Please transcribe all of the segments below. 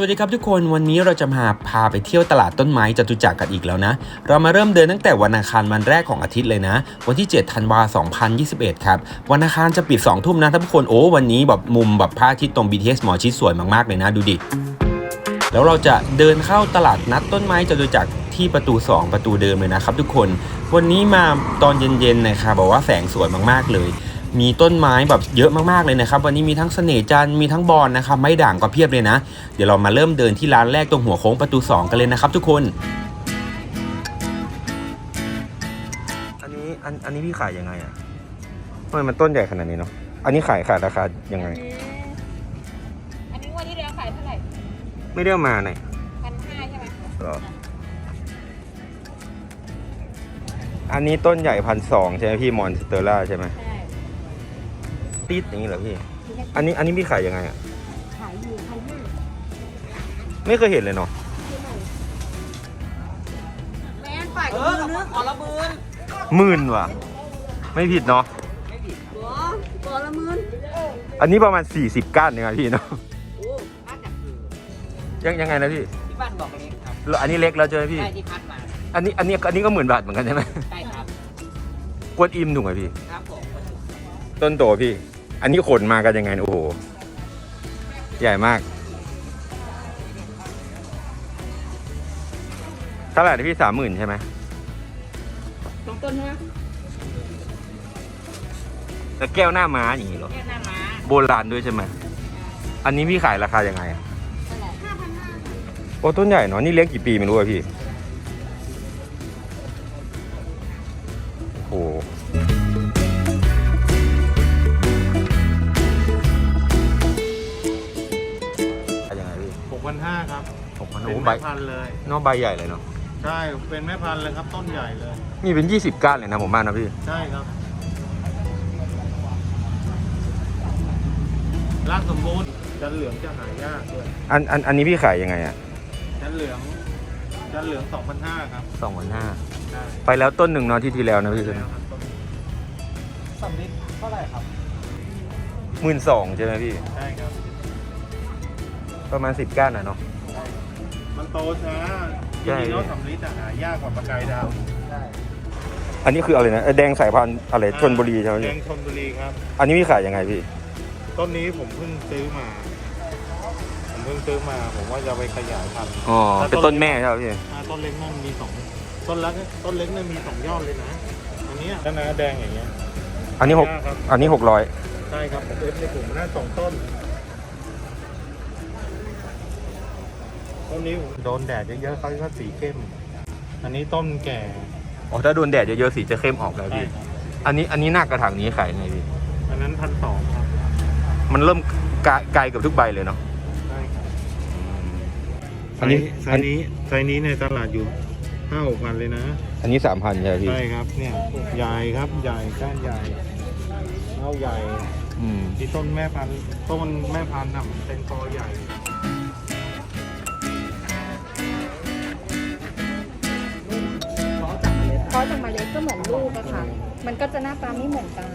สวัสดีครับทุกคนวันนี้เราจะมาพาไปเที่ยวตลาดต้นไม้จตุจักรกันอีกแล้วนะ เรามาเริ่มเดินตั้งแต่วันอังคารวันแรกของอาทิตย์เลยนะ วันที่ 7 ธันวา 2021 ครับ วันอังคารจะปิด 2 ทุ่มนะทุกคนโอ้วันนี้แบบมุมแบบพระอาทิตย์ตรง BTS หมอชิดสวยมากๆเลยนะดูดิแล้วเราจะเดินเข้าตลาดนัดต้นไม้จตุจักรที่ประตู 2 ประตูเดิมเลยนะครับ ทุกคน วันนี้มาตอนเย็นๆนะครับบอกว่าแสงสวยมากๆเลย มีต้นไม้แบบเยอะมากๆเลยนะครับ วันนี้มีทั้งเสน่ห์จันทร์มีทั้งบอนนะครับ ไม้ด่างก็เพียบเลยนะ เดี๋ยวเรามาเริ่มเดินที่ร้านแรกตรงหัวโค้งประตู 2 กันเลยนะครับ ทุกคน อันนี้อันอันนี้พี่ขายยังไงอะทำไมมันต้นใหญ่ขนาดนี้เนาะ อันนี้ขายขายราคายังไง อันนี้วันที่แล้วขายเท่าไหร่ ไม่ได้เอามาไหนพันห้าใช่ไหมหรอ อันนี้ต้นใหญ่พันสองใช่ไหมพี่มอนสเตอร่าใช่ไหมใช่ ติดอย่างนี้เหรอพี่ อันนี้อันนี้พี่ขายยังไงอะ ขายอยู่พันห้าไม่เคยเห็นเลยเนาะแม่นฝ่ายมือนึกขอละมืนหมื่นว่ะ ไม่ผิดเนาะหัวขอละมืนอันนี้ประมาณ 40 ก้านเนี่ยพี่เนาะโอ้น่าจะคือยังยังไงนะพี่ที่บ้านบอกเล็กครับแล้วอันนี้เล็กแล้วใช่ไหมพี่ใช่ที่พัดมาอันนี้อันนี้อันนี้ก็หมื่นบาทเหมือนกันใช่ไหมใช่ครับกวนอิมถูกไหมพี่ ครับผมต้นโตพี่ อันนี้ขนมากันยังไง โอ้โห ใหญ่มาก เท่าไหร่นะพี่สามหมื่นใช่ไหมตรงต้นนะแล้วแก้วหน้าม้าอย่างนี้เหรอแค่หน้าม้าโบราณด้วยใช่ไหม อันนี้พี่ขายราคายังไงอะเท่าไหร่ห้าพันห้าโอ้ต้นใหญ่เนาะนี่เลี้ยงกี่ปีไม่รู้อะพี่ 6,500ครับหกพันเป็โอ้นใบแม่พันธุ์เลย เนอกใบใหญ่เลยเนาะใช่เป็นแม่พันธุ์เลยครับ ต้นใหญ่เลย มีเป็นยี่สิบก้านเลยนะผมว่านะพี่ ใช่ครับรากสมบูรณ์จันเหลืองจะหายากด้วยอันอันอันนี้พี่ขายยังไงอะจันเหลืองจันเหลือง2,500ครับสองพันห้าใช่ไปแล้วต้นหนึ่งเนาะที่ที่แล้วนะพี่แล้วครับต้นสำลิดเท่าไหร่ครับหมื่นสองใช่ไหมพี่ ใช่ครับ ประมาณสิบก้านอะเนาะ มันโตช้าจใช่ริงๆแล้วสำลิดจะหายากกว่าปลากายดาวใช่อันนี้คืออะไรนะเอ่อแดงสายพันธุ์อะไรชนบุรีใช่ไหมแดพี่งชนบุรีครับ อันนี้พี่ขายยังไงพี่ ต้นนี้ผมเพิ่งซื้อมา ผมเพิ่งซื้อมา ผมว่าจะไปขยายพันธุ์อ๋อ เป็นต้นแม่ใช่ไหมพี่ อ่าต้นเล็กนั่นมีสองต้นเล็กต้นเล็กนั่นมีสองยอดเลยนะ อันเนี้ยต้นนาแดงอย่างเงี้ยอันนี้หกครับอันนี้หกร้อยใช่ครับเอฟในกลุ่มหน้าสองต้น ต้นนี้ผมโดนแดดเยอะๆเขาก็สีเข้ม อันนี้ต้นแก่อ๋อถ้าโดนแดดเยอะๆสีจะเข้มออกแล้วใช่พี่ครับอันนี้อันนี้หน้ากระถางนี้ขายยังไงพี่ อันนั้นพันสองครับ มันเริ่มกะไกลกับทุกใบเลยเนาะใช่ครับอันนี้ไซส์นี้ไซส์นี้ในตลาดอยู่ห้าหกพันเลยนะ อันนี้สามพันใช่ไหมพี่ ใช่ครับเนี่ยใหญ่ครับใหญ่ก้านใหญ่เท้าใหญ่อืมที่ต้นแม่พันธุ์ต้นแม่พันธุ์น่ะมันเป็นกอใหญ่ มันก็จะหน้าตาไม่เหมือนกัน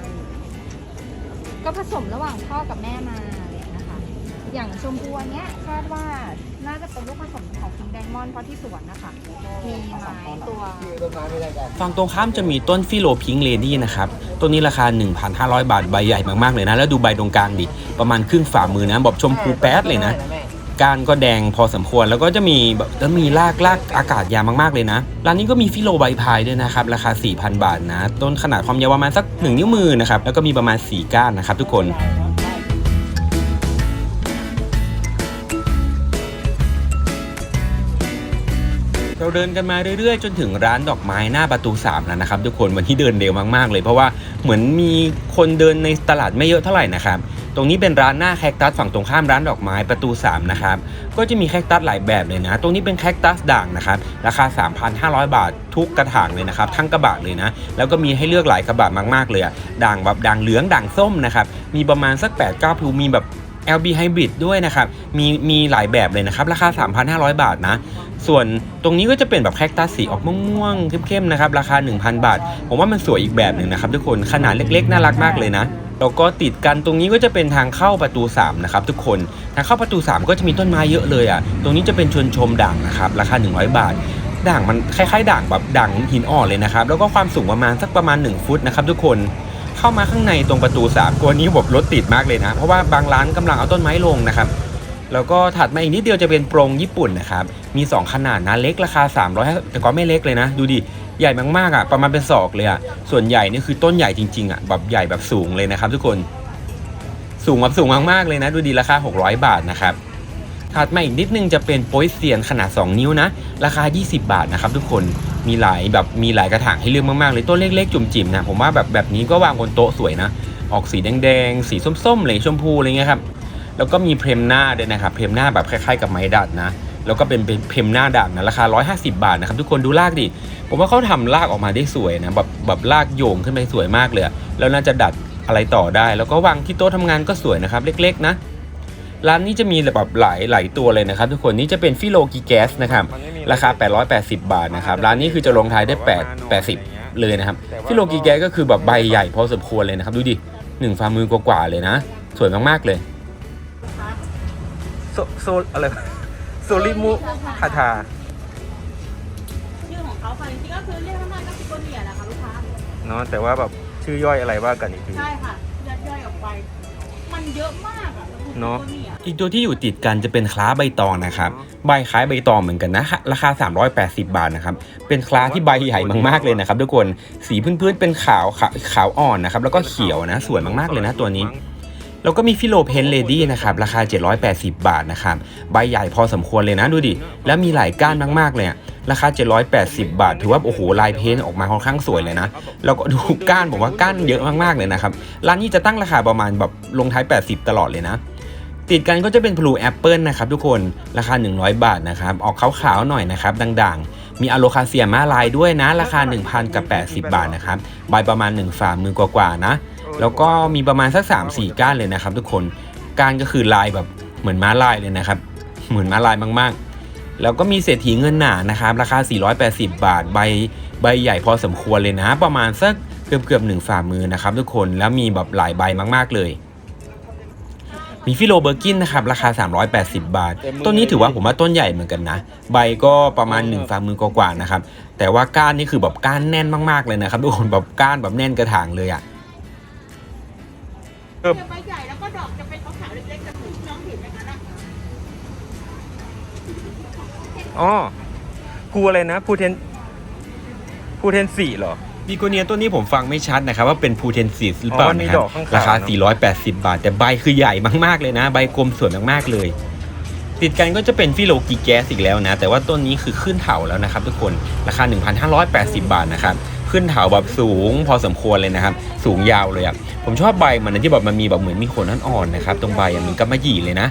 ก็ผสมระหว่างพ่อกับแม่มาอย่างเลยนะคะ อย่างชมพูอันเนี้ยคาดว่าน่าจะเป็นลูกผสมของพิงไดมอนด์เพราะที่สวนนะคะ มีไม้ตัว ฝั่งตรงข้ามจะมีต้นฟิโลพิงเลดี้นะครับ ต้นนี้ราคา 1,500 บาท ใบใหญ่มากๆเลยนะ แล้วดูใบตรงกลางดิ ประมาณครึ่งฝ่ามือนะแบบชมพูแป๊ดเลยนะ ก้านก็แดงพอสมควร แล้วก็จะมีแบบแล้วมีรากรากอากาศยาวมากๆเลยนะ ร้านนี้ก็มีฟิโลใบพายด้วยนะครับ ราคา 4,000 บาทนะ ต้นขนาดความยาวประมาณสัก 1 นิ้วมือนะครับ แล้วก็มีประมาณ 4 ก้านนะครับทุกคนเราเดินกันมาเรื่อยๆ จนถึงร้านดอกไม้หน้าประตู3แล้วนะครับทุกคนวันที่เดินเร็วมากๆเลยเพราะว่าเหมือนมีคนเดินในตลาดไม่เยอะเท่าไหร่นะครับ ตรงนี้เป็นร้านหน้าแคคตัสฝั่งตรงข้ามร้านดอกไม้ประตู 3 นะครับ ก็จะมีแคคตัสหลายแบบเลยนะ ตรงนี้เป็นแคคตัสด่างนะครับ ราคา 3,500 บาททุกกระถางเลยนะครับ ทั้งกระบะเลยนะ แล้วก็มีให้เลือกหลายกระบะมากๆเลยอะด่างแบบด่างเหลืองด่างส้มนะครับ มีประมาณสัก 8-9พลูมีแบบ LB Hybrid ด้วยนะครับ มีมีหลายแบบเลยนะครับ ราคา 3,500 บาทนะ ส่วนตรงนี้ก็จะเป็นแบบแคคตัสสีออกม่วงๆเข้มๆนะครับ ราคา 1,000 บาท ผมว่ามันสวยอีกแบบหนึ่งนะครับทุกคน ขนาดเล็กๆ น่ารักมากเลยนะ แล้วก็ติดกันตรงนี้ก็จะเป็นทางเข้าประตู3นะครับทุกคนทางเข้าประตู 3 ก็จะมีต้นไม้เยอะเลยอะตรงนี้จะเป็นชวนชมด่างนะครับราคา 100 บาทด่างมันคล้ายๆด่างแบบด่างหินอ่อนเลยนะครับแล้วก็ความสูงประมาณสักประมาณ 1 ฟุตนะครับทุกคนเข้ามาข้างในตรงประตู3ตัวนี้แบบรถติดมากเลยนะ เพราะว่าบางร้านกำลังเอาต้นไม้ลงนะครับแล้วก็ถัดมาอีกนิดเดียวจะเป็นโปรงญี่ปุ่นนะครับมี 2 ขนาดนะเล็กราคา 300แต่ก็ไม่เล็กเลยนะ ดูดิ ใหญ่มากๆอะประมาณเป็นศอกเลยอะส่วนใหญ่นี่คือต้นใหญ่จริงๆอะแบบใหญ่แบบสูงเลยนะครับ ทุกคนสูงแบบสูงมากๆเลยนะ ดูดีราคา 600 บาทนะครับถัดมาอีกนิดนึงจะเป็นโปยเซียนขนาด 2 นิ้วนะ ราคา 20 บาทนะครับทุกคนมีหลายแบบมีหลายกระถางให้เลือกมากๆเลยต้นเล็กๆ จุ่มจิ๋มนะผมว่าแบบแบบนี้ก็วางบนโต๊ะสวยนะ ออกสีแดงๆ สีส้มๆเลยชมพูอะไรเงี้ยครับแล้วก็มีเพรมหน้าด้วยนะครับเพรมหน้าแบบคล้ายๆกับไม้ดัดนะ แล้วก็เป็นเป็นเพรมหน้าด่างนะราคา 150 บาทนะครับทุกคนดูรากดิผมว่าเขาทำรากออกมาได้สวยนะแบบแบบรากโยงขึ้นไปสวยมากเลยอะแล้วน่าจะดัดอะไรต่อได้ แล้วก็วางที่โต๊ะทำงานก็สวยนะครับเล็กๆนะร้านนี้จะมีแบบหลายหลายตัวเลยนะครับ ทุกคนนี่จะเป็นฟิโลกีแกสนะครับมันไม่มีราคา 880 บาทนะครับร้านนี้คือจะลงท้ายได้ 8 80 เลยนะครับฟิโลกีแกสก็คือแบบใบใหญ่พอสมควรเลยนะครับ ดูดิหนึ่งฝ่ามือกว่าๆเลยนะ สวยมากๆเลยโซโซอะไร วะโซลิมุคาทาชื่อของเขาค่ะจริงๆก็คือเรียกง่ายๆก็ซิโกเนียแหละค่ะลูกค้า เนาะแต่ว่าแบบชื่อย่อยอะไรว่ากันอีกที ใช่ค่ะยัดย่อยออกไป มันเยอะมากอะเนอะซิโกเนียอีกตัวที่อยู่ติดกันจะเป็นคล้าใบตองนะครับ ใบคล้ายใบตองเหมือนกันนะ ราคา 380 บาทนะครับ เป็นคล้าที่ใบใหญ่มากๆเลยนะครับทุกคน สีพื้นๆเป็นขาวขาวขาวอ่อนนะครับ แล้วก็เขียวนะ สวยมากๆเลยนะตัวนี้ แล้วก็มีฟิโลเพนเลดี้นะครับราคา 780 บาทนะครับใบใหญ่พอสมควรเลยนะดูดิ แล้วมีหลายก้านมากๆเลยอะราคา 780 บาท ถือว่าโอ้โหลายเพนออกมาค่อนข้างสวยเลยนะ แล้วก็ดูก้านผมว่าก้านเยอะมากๆเลยนะครับร้านนี้จะตั้งราคาประมาณแบบลงท้าย 80 ตลอดเลยนะติดกันก็จะเป็นพลูแอปเปิลนะครับทุกคนราคา 100 บาทนะครับออกขาวๆหน่อยนะครับด่างๆ มีอะโลคาเซียมาลายด้วยนะ ราคา 1,000กับ80 บาทนะครับใบประมาณ 1 ฝ่ามือกว่าๆนะ แล้วก็มีประมาณสัก 3-4 ก้านเลยนะครับ ทุกคนก้านก็คือลายแบบเหมือนม้าลายเลยนะครับ เหมือนม้าลายมากๆ แล้วก็มีเศรษฐีเงินหนานะครับ ราคา 480 บาทใบใบใหญ่พอสมควรเลยนะ ประมาณสักเกือบเกือบๆหนึ่งฝ่ามือนะครับ ทุกคนแล้วมีแบบหลายใบมากๆเลยมีฟิโลเบอร์กินนะครับราคา 380 บาท ต้นนี้ถือว่าผมว่าต้นใหญ่เหมือนกันนะ ใบก็ประมาณ 1ฝ่ามือกว่าๆนะครับ แต่ว่าก้านนี่คือแบบก้านแน่นมากๆเลยนะครับทุกคนแบบก้านแบบแน่นกระถางเลยอะ เออจะใบใหญ่แล้วก็ดอกจะเป็นขาวๆเล็กๆแต่ถึงน้องเห็นไหมคะนะอ๋อภูอะไรนะภูเทนภูเทนสี่เหรอ บีโกเนียต้นนี้ผมฟังไม่ชัดนะครับ ว่าเป็นพูเทนซิสหรือเปล่าอ๋อนี่นะครับดอกข้างๆ ราคาเนอะ480 บาท แต่ใบคือใหญ่มากๆเลยนะ ใบกลมสวยมากๆเลย ติดกันก็จะเป็นฟิโลกีแกสอีกแล้วนะ แต่ว่าต้นนี้คือขึ้นเถาแล้วนะครับทุกคนราคา 1,580 บาทนะครับ ขึ้นเถาแบบสูง พอสมควรเลยนะครับ สูงยาวเลยอะผมชอบใบมันนะที่แบบมันมีแบบเหมือนมีขนอ่อนๆนะครับ ตรงใบอะเหมือนกับมะหยี่เลยนะ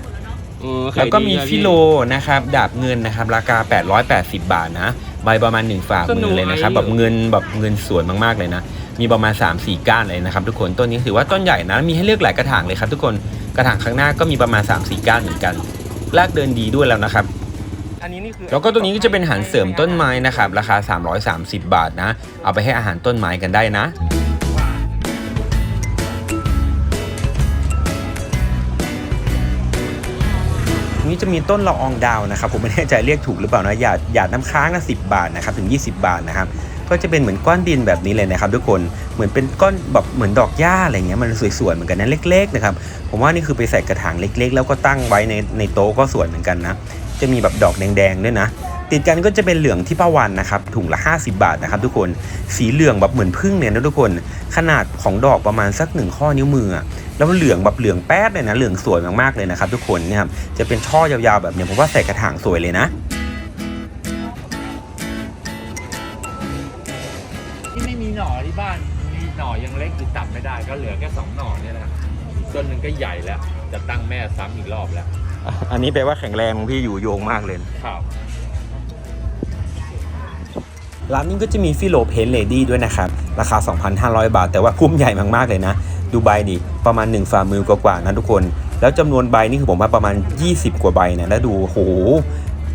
แล้วก็มีฟิโลนะครับดาบเงินนะครับ ราคา 880 บาทนะ ใบประมาณ 1ฝ่ามือเลยนะครับ แบบเงินแบบเงินสวยมากๆเลยนะ มีประมาณ 3-4 ก้านเลยนะครับ ทุกคนต้นนี้ถือว่าต้นใหญ่นะ มีให้เลือกหลายกระถางเลยครับ ทุกคนกระถางข้างหน้าก็มีประมาณ 3-4 ก้านเหมือนกันลากเดินดีด้วยแล้วนะครับ อันนี้นี่คือแล้วก็ตัวนี้ก็จะเป็นอาหารเสริมต้นไม้นะครับ ราคา 330 บาทนะ เอาไปให้อาหารต้นไม้กันได้นะนี่จะมีต้นละอองดาวนะครับ ผมไม่แน่ใจเรียกถูกหรือเปล่านะหยาดหยาดน้ำค้างนะสิบาทนะครับถึง 20 บาทนะครับก็จะเป็นเหมือนก้อนดินแบบนี้เลยนะครับทุกคนเหมือนเป็นก้อนแบบเหมือนดอกหญ้าอะไรเงี้ยมันสวยๆเหมือนกันนะเล็ก ๆ นะครับ ผมว่านี่คือไปใส่กระถางเล็ก ๆ แล้วก็ตั้งไว้ในในโต๊ะก็สวยเหมือนกันนะ จะมีแบบดอกแดงๆด้วยนะ ติดกันก็จะเป็นเหลืองที่ป้าวันนะครับถุงละ 50 บาทนะครับทุกคนสีเหลืองแบบเหมือนพึ่งเนี่ยนะทุกคน ขนาดของดอกประมาณสักหนึ่งข้อนิ้วมือแล้วเหลืองแบบเหลืองแป๊ดเลยนะเหลืองสวยมากๆเลยนะครับทุกคนเนี่ยครับจะเป็นช่อยาวๆแบบเนี้ยผมว่าใส่กระถางสวยเลยนะที่ไม่มีหน่อที่บ้านมีหน่อยังเล็กอยู่ตัดไม่ได้ก็เหลือแค่สองหน่อเนี่ยแหละต้นหนึ่งก็ใหญ่แล้ว จะตั้งแม่ซ้ำอีกรอบแล้ว อันนี้แปลว่าแข็งแรงของพี่อยู่โยงมากเลย ครับ ร้านนี้ก็จะมีฟิโลเพนเลดี้ด้วยนะครับ ราคา 2,500 บาท แต่ว่าพุ่มใหญ่มากๆเลยนะ ดูใบดิประมาณ 1 ฝ่ามือกว่าๆนะทุกคน แล้วจำนวนใบนี่คือผมว่าประมาณ 20 กว่าใบเนี่ยแล้วดูโห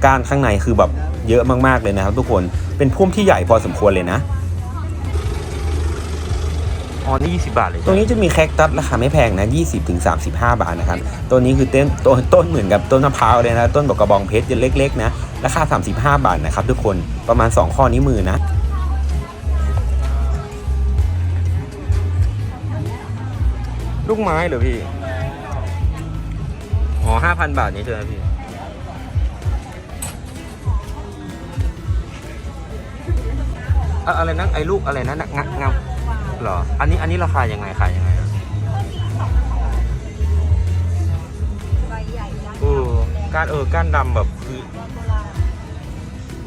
ก้านข้างในคือแบบเยอะมากๆเลยนะครับทุกคนเป็นพุ่มที่ใหญ่พอสมควรเลยนะ อ๋อนี่ 20 บาทเลยตรงนี้จะมีแคคตัสราคาไม่แพงนะ 20ถึง35 บาทนะครับตัวนี้คือเต้นต้นต้นเหมือนกับต้นมะพร้าวเลยนะ ต้นบอกกระบองเพชรเล็กๆนะราคา 35 บาทนะครับทุกคนประมาณ 2 ข้อนิ้วมือนะลูกไม้เหรอพี่ อ๋อ5,000บาทนี้ใช่ไหมพี่ อะอะไรนะไอ้ลูกอะไรนะงักงับ เหรอ อันนี้อันนี้ราคายังไงขายยังไงอะใบใหญ่ยักษ์เออก้านเออก้านดำแบบคือ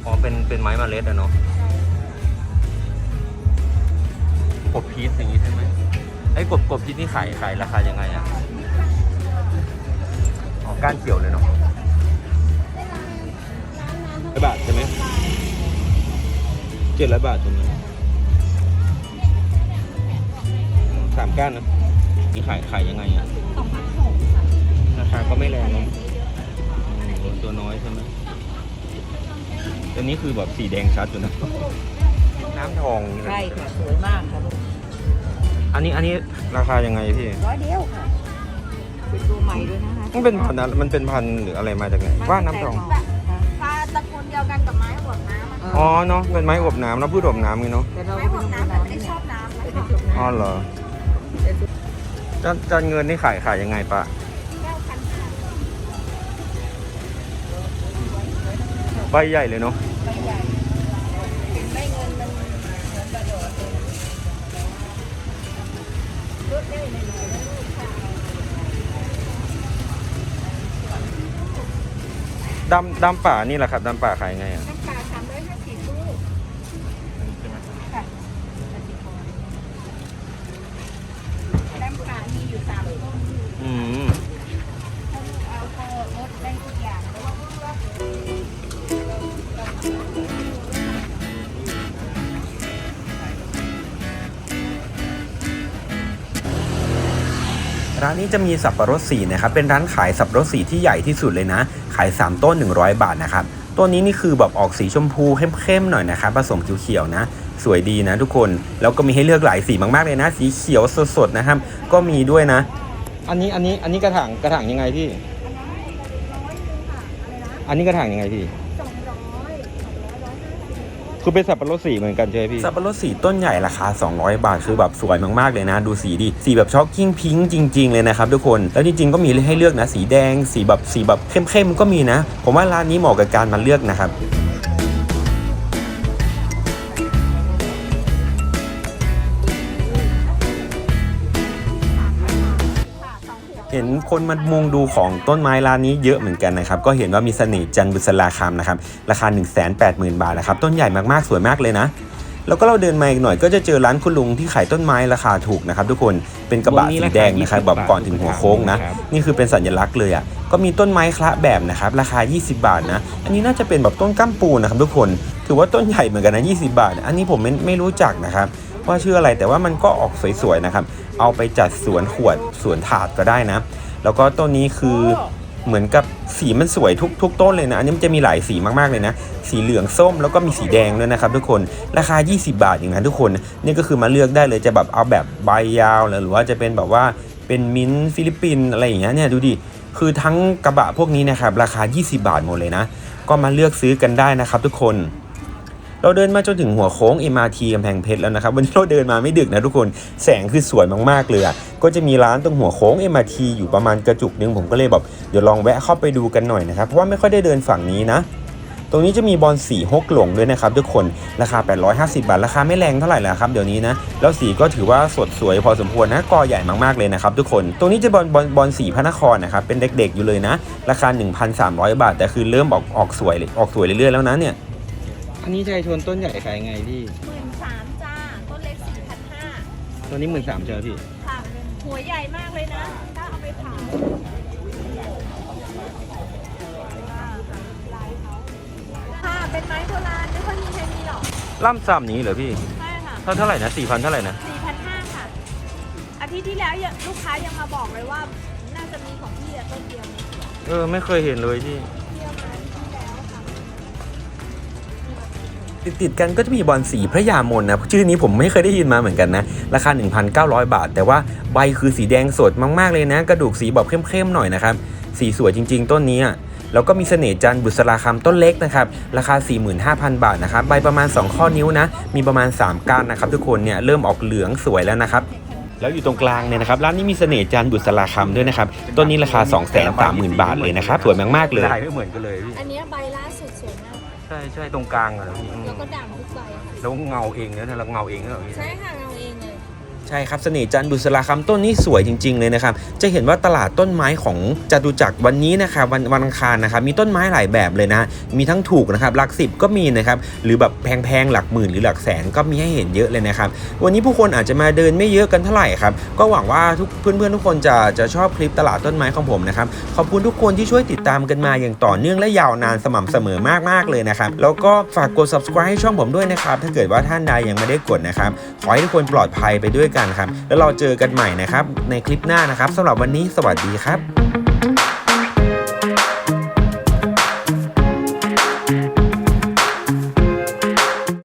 อ๋อเป็นเป็นไม้เมล็ดอะเนาะกบพีชอย่างนี้ใช่ไหมไอ้กบกบพีชนี่ขายขายราคายังไงอะอ๋อก้านเกี่ยวเลยเนาะร้อยบาทใช่ไหมเจ็ดร้อยบาทใช่ไหมามก้านนะนี่ขายขายยังไงอะสองพันหกค่ะราคาก็ไม่แรงเนอะอืมตัวน้อยใช่ไหมตัวนี้คือแบบสีแดงชัดอยู่นะน้ำทองนี่นะใช่ค่ะสวยมากค่ะลูกอันนี้อันนี้ราคายังไงพี่ร้อยเดียวค่ะเป็นตัวใหม่ด้วยนะคะมันเป็นพันธุ์อะไรมันเป็นพันธุ์หรืออะไรมาจากไหนว่าน้ำทอง ปลาตระกูลเดียวกันกับไม้หัวน้ำอะค่ะอ๋อเนาะเป็นไม้อบน้ำเนาะพืชอบน้ำไงเนาะแต่เราไม้ก็หัวไม่ต้องน้ำแต่น้ำไม่ได้ชอบน้ำไม่นะได้คะชอบน้ำอ๋อเหรอแต่สุด จานจานเงินนี่ขายขายยังไงปะแก้วพันห้าใบใหญ่เลยเนาะใบใหญ่เห็นใบเงินมันเหมือนกระโดดเลยรถได้หน่อยๆนะลูกค่ะดำดำป่านี่แหละครับดำป่าขายยังไงอะ ร้านนี้จะมีสับปะรดสีนะครับเป็นร้านขายสับปะรดสีที่ใหญ่ที่สุดเลยนะ ขาย 3 ต้น 100 บาทนะครับตัวนี้นี่คือแบบออกสีชมพูเข้มๆหน่อยนะครับผสมเขียวๆนะสวยดีนะทุกคน แล้วก็มีให้เลือกหลายสีมากๆเลยนะ สีเขียวสดๆนะครับ ก็มีด้วยนะ อันนี้อันนี้อันนี้กระถางกระถางยังไงพี่ อันนี้กระถางยังไงพี่ คือเป็นสับปะรดสีเหมือนกันใช่ไหมพี่สับปะรดสีต้นใหญ่ราคา 200 บาท คือแบบสวยมากๆเลยนะ ดูสีดิสีแบบช็อกกิ้งพิงค์จริง ๆ เลยนะครับทุกคนแล้วจริงๆก็มีให้เลือกนะ สีแดง สีแบบสีแบบเข้มๆก็มีนะ ผมว่าร้านนี้เหมาะกับการมาเลือกนะครับ คนมามุงดูของต้นไม้ร้านนี้เยอะเหมือนกันนะครับ ก็เห็นว่ามีเสน่ห์จันทร์บุษราคำนะครับ ราคา 1 8 0 0 0 0 บาทนะครับ ต้นใหญ่มากๆ สวยมากเลยนะ แล้วก็เราเดินมาอีกหน่อยก็จะเจอร้านคุณลุงที่ขายต้นไม้ราคาถูกนะครับทุกคน เป็นกระบะสีแดงนะครับแบบก่อนถึงหัวโค้งนะ นี่คือเป็นสัญลักษณ์เลยอะ ก็มีต้นไม้คละแบบนะครับ ราคา 20 บาทนะ อันนี้น่าจะเป็นแบบต้นก้ามปูนะครับทุกคน ถือว่าต้นใหญ่เหมือนกันนะ20 บาท อันนี้ผมไม่ไม่รู้จักนะครับว่าชื่ออะไรแต่ว่ามันก็ออกสวยๆนะครับ เอาไปจัดสวนขวดสวนถาดก็ได้นะ แล้วก็ต้นนี้คือเหมือนกับสีมันสวยทุกทุกต้นเลยนะ อันนี้มันจะมีหลายสีมากๆเลยนะ สีเหลืองส้มแล้วก็มีสีแดงด้วยนะครับทุกคนราคา 20 บาทอย่างนั้นทุกคนนี่ก็คือมาเลือกได้เลยจะแบบเอาแบบใบยาวหรือว่าจะเป็นแบบว่าเป็นมิ้นท์ฟิลิปปินส์อะไรอย่างเงี้ยเนี่ยดูดิคือทั้งกระบะพวกนี้นะครับราคา 20 บาทหมดเลยนะ ก็มาเลือกซื้อกันได้นะครับทุกคน เราเดินมาจนถึงหัวโค้ง MRT กำแพงเพชรแล้วนะครับ วันนี้เราเดินมาไม่ดึกนะทุกคนแสงคือสวยมากๆเลยอะก็จะมีร้านตรงหัวโค้ง MRT อยู่ประมาณกระจุกหนึงผมก็เลยแบบเดี๋ยวลองแวะเข้าไปดูกันหน่อยนะครับเพราะว่าไม่ค่อยได้เดินฝั่งนี้นะตรงนี้จะมีบอลสีฮกหลงด้วยนะครับทุกคนราคา 850 บาท ราคาไม่แรงเท่าไหร่แล้วครับเดี๋ยวนี้นะแล้วสีก็ถือว่าสดสวยพอสมควรนะกอใหญ่มากๆเลยนะครับทุกคนตรงนี้จะบอลบอลบอลสีพระนครนะครับเป็นเด็กๆอยู่เลยนะ ราคา 1,300 บาท แต่คือเริ่มออกออกสวยเลยออกสวยเรื่อยๆแล้วนะเนี่ย อันนี้ชายชนต้นใหญ่ขายยังไงพี่ หมื่นสามจ้า ต้นเล็กสี่พันห้าตัวนี้หมื่นสามเจอพี่ ค่ะหัวใหญ่มากเลยนะ ถ้าเอาไปเผาค่ะ เป็นไม้โบราณไม่ค่อยมีใครมีหรอกล่ำซ้ำนี้เหรอพี่ ใช่ค่ะ เท่าเท่าไหร่นะสี่พันเท่าไหร่นะ สี่พันห้าค่ะ อาทิตย์ที่แล้วยังลูกค้ายังมาบอกเลยว่า น่าจะมีของพี่อะต้นเดียวในสวนเออ ไม่เคยเห็นเลยพี่ เที่ยวมาที่แล้วค่ะติดๆกันก็จะมีบอลสีพระยามนนะชื่อนี้ผมไม่เคยได้ยินมาเหมือนกันนะ ราคา 1,900 บาท แต่ว่าใบคือสีแดงสดมากๆเลยนะ กระดูกสีแบบเข้มๆหน่อยนะครับ สีสวยจริง ๆ ต้นนี้แล้วก็มีเสน่ห์จันบุษราคำต้นเล็กนะครับ ราคา 45,000 บาทนะครับ ใบประมาณ 2 ข้อนิ้วนะ มีประมาณ 3ก้านนะครับ ทุกคนเนี่ยเริ่มออกเหลืองสวยแล้วนะครับแล้วอยู่ตรงกลางเนี่ยนะครับร้านนี้มีเสน่ห์จันบุษราคำด้วยนะครับต้นนี้ราคา 230,000 บาทเลยนะครับสวยมากๆเลยลายไม่เหมือนกันเลยอันเนี้ยใบล่า ใช่ใช่ตรงกลางอะพี่อืมแล้วก็ด่างทุกใบค่ะแล้วเงาเองเนี่ยเราเงาเองเนี่ยเหรอพี่ ใช่ค่ะเราเองเลย ใช่ครับเสน่ห์จันบุษราคำต้นนี้สวยจริง ๆ เลยนะครับ จะเห็นว่าตลาดต้นไม้ของจตุจักรวันนี้นะครับวันวันอังคารนะครับมีต้นไม้หลายแบบเลยนะมีทั้งถูกนะครับหลักสิบก็มีนะครับหรือแบบแพงๆหลักหมื่นหรือหลักแสนก็มีให้เห็นเยอะเลยนะครับวันนี้ผู้คนอาจจะมาเดินไม่เยอะกันเท่าไหร่ครับก็หวังว่าทุกเพื่อนๆทุกคนจะจะชอบคลิปตลาดต้นไม้ของผมนะครับขอบคุณทุกคนที่ช่วยติดตามกันมาอย่างต่อเนื่องและยาวนานสม่ำเสมอมากๆเลยนะครับแล้วก็ฝากกด subscribe ให้ช่องผมด้วยนะครับถ้าเกิดว่าท่านใดยังไม่ได้กดนะครับขอให้ทุกคนปลอดภัยไปด้วยกันครับ แล้วเราเจอกันใหม่นะครับในคลิปหน้านะครับสำหรับวันนี้สวัสดีครับ